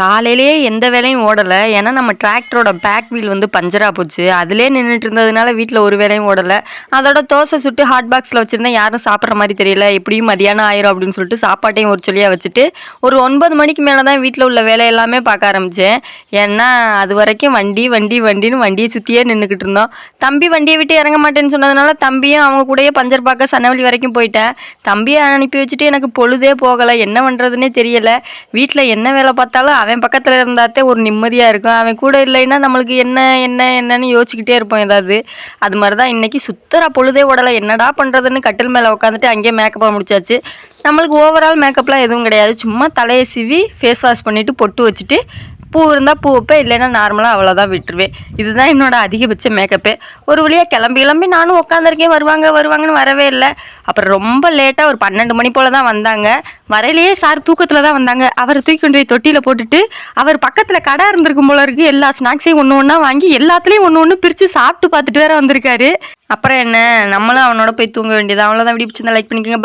காலையிலேயே எந்த வேலையும் ஓடலை. ஏன்னா நம்ம டிராக்டரோட பேக் வீல் வந்து பஞ்சராக போச்சு. அதிலே நின்றுட்டு இருந்ததுனால வீட்டில் ஒரு வேலையும் ஓடலை. அதோட தோசை சுட்டு ஹாட் பாக்ஸில் வச்சுருந்தேன் யாரும் சாப்பிட்ற மாதிரி தெரியல. எப்படியும் மதியானம் ஆயிரும் அப்படின்னு சொல்லிட்டு சாப்பாட்டையும் ஒரு சொல்லியாக வச்சுட்டு ஒரு ஒன்பது மணிக்கு மேலே தான் வீட்டில் உள்ள வேலை எல்லாமே பார்க்க ஆரம்பித்தேன் ஏன்னா அது வரைக்கும் வண்டி வண்டி வண்டின்னு வண்டியை சுற்றியே நின்றுக்கிட்டு இருந்தோம். தம்பி வண்டியை விட்டு இறங்க மாட்டேன்னு சொன்னதுனால தம்பியும் அவங்க கூடயே பஞ்சர் பார்க்க சன்னவழி வரைக்கும் போயிட்டேன். தம்பியை அனுப்பி வச்சுட்டு எனக்கு பொழுதே போகலை. என்ன பண்ணுறதுனே தெரியலை. வீட்டில் என்ன வேலை பார்த்தாலும் அவன் பக்கத்தில் இருந்தாத்தே ஒரு நிம்மதியாக இருக்கும். அவன் கூட இல்லைன்னா நம்மளுக்கு என்ன என்ன என்னன்னு யோசிச்சுக்கிட்டே இருப்போம் ஏதாவது. அது மாதிரி தான் இன்றைக்கி சுத்தரா பொழுதே ஓடலை. என்னடா பண்ணுறதுன்னு கட்டில் மேலே உட்காந்துட்டு அங்கேயே மேக்கப்பாக முடிச்சாச்சு. நம்மளுக்கு ஓவரால் மேக்கப்லாம் எதுவும் கிடையாது. சும்மா தலையை சீவி ஃபேஸ் வாஷ் பண்ணிவிட்டு பொட்டு வச்சுட்டு பூ இருந்தால் பூ வைப்பேன் இல்லைன்னா நார்மலாக அவ்வளோதான் விட்டுருவேன். இதுதான் என்னோட அதிகபட்ச மேக்கப்பே ஒரு வழியாக கிளம்பி கிளம்பி நானும் உட்காந்துருக்கேன் வருவாங்க வருவாங்கன்னு வரவே இல்லை. அப்புறம் ரொம்ப லேட்டாக ஒரு பன்னெண்டு மணி போல் தான் வந்தாங்க. வரையிலேயே சார் தூக்கத்தில் தான் வந்தாங்க. அவரை தூக்கி கொண்டு போய் தொட்டியில் போட்டுட்டு அவர் பக்கத்தில் கடை இருந்திருக்கும் போல இருக்குது எல்லா ஸ்நாக்ஸையும் ஒன்று ஒன்றா வாங்கி எல்லாத்துலேயும் ஒன்று ஒன்று பிரித்து சாப்பிட்டு பார்த்துட்டு வேற வந்திருக்காரு. அப்புறம் என்ன? நம்மளும் அவனோட போய் தூங்க வேண்டியது அவ்வளோதான் வீடியோ பிடிச்சிருந்தா லைக் பண்ணிக்கோங்க. பாய்